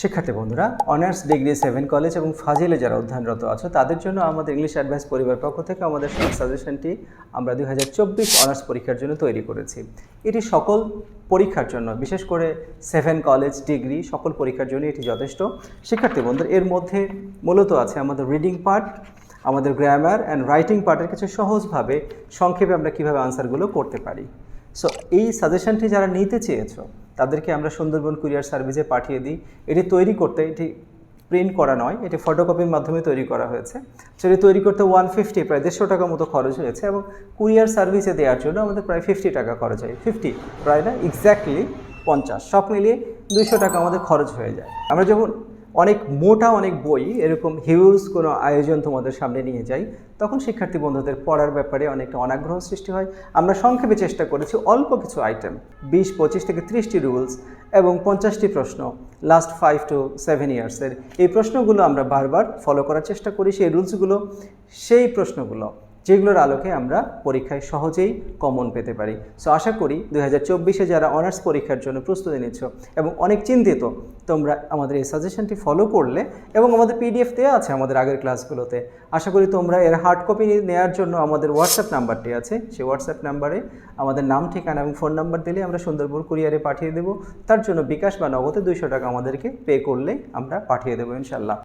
শিক্ষার্থী বন্ধুরা honours degree seven college এবং ফাজিলে যারা অধ্যয়নরত আছো, তাদের জন্য আমাদের ইংলিশ অ্যাডভাইস পরিবার পক্ষ থেকে আমাদের সাজেশনটি আমরা দু হাজার চব্বিশ অনার্স পরীক্ষার জন্য তৈরি করেছি। এটি সকল পরীক্ষার জন্য, বিশেষ করে সেভেন কলেজ ডিগ্রি সকল পরীক্ষার জন্য এটি যথেষ্ট। শিক্ষার্থী বন্ধুরা, এর মধ্যে মূলত আছে আমাদের রিডিং পার্ট আমাদের গ্রামার অ্যান্ড রাইটিং পার্টের কিছু সহজভাবে, সংক্ষেপে আমরা কীভাবে আনসারগুলো করতে পারি। সো এই সাজেশনটি যারা নিতে চেয়েছো তাদেরকে আমরা সুন্দরবন কুরিয়ার সার্ভিসে পাঠিয়ে দিই। এটি তৈরি করতে, এটি প্রিন্ট করা নয়, এটি ফটোকপির মাধ্যমে তৈরি করা হয়েছে। সেটি তৈরি করতে ওয়ান ফিফটি প্রায় দেড়শো টাকা মতো খরচ হয়েছে এবং কুরিয়ার সার্ভিসে দেওয়ার জন্য আমাদের প্রায় ফিফটি টাকা খরচ হয়। ফিফটি প্রায় না এক্স্যাক্টলি পঞ্চাশ, সব মিলিয়ে দুইশো টাকা আমাদের খরচ হয়ে যায়। আমরা যখন অনেক মোটা, অনেক বই, এরকম হিউজ কোনো আয়োজন তোমাদের সামনে নিয়ে যাই। তখন শিক্ষার্থী বন্ধুদের পড়ার ব্যাপারে অনেকটা অনাগ্রহ সৃষ্টি হয়। আমরা সংক্ষেপে চেষ্টা করেছি অল্প কিছু আইটেম বিশ, পঁচিশ থেকে ত্রিশটি রুলস এবং পঞ্চাশটি প্রশ্ন লাস্ট ফাইভ টু সেভেন ইয়ার্সের এই প্রশ্নগুলো আমরা বারবার ফলো করার চেষ্টা করি, সেই রুলসগুলো সেই প্রশ্নগুলো। যেগুলোর আলোকে আমরা পরীক্ষায় সহজেই কমন পেতে পারি। সো আশা করি দুই হাজার যারা অনার্স পরীক্ষার জন্য প্রস্তুতি নিচ্ছ এবং অনেক চিন্তিত, তোমরা আমাদের এই সাজেশনটি ফলো করলে এবং আমাদের পিডিএফ দেওয়া আছে আমাদের আগের ক্লাসগুলোতে আশা করি তোমরা এর হার্ড কপি নেওয়ার জন্য আমাদের হোয়াটসঅ্যাপ নাম্বারটি আছে। সেই হোয়াটসঅ্যাপ নাম্বারে আমাদের নাম, ঠিকানা এবং ফোন নাম্বার দিলে আমরা সুন্দরবন কুরিয়ারে পাঠিয়ে দেবো। তার জন্য বিকাশ বা নগদে দুইশো টাকা আমাদেরকে পে করলে আমরা পাঠিয়ে দেবো ইনশাল্লাহ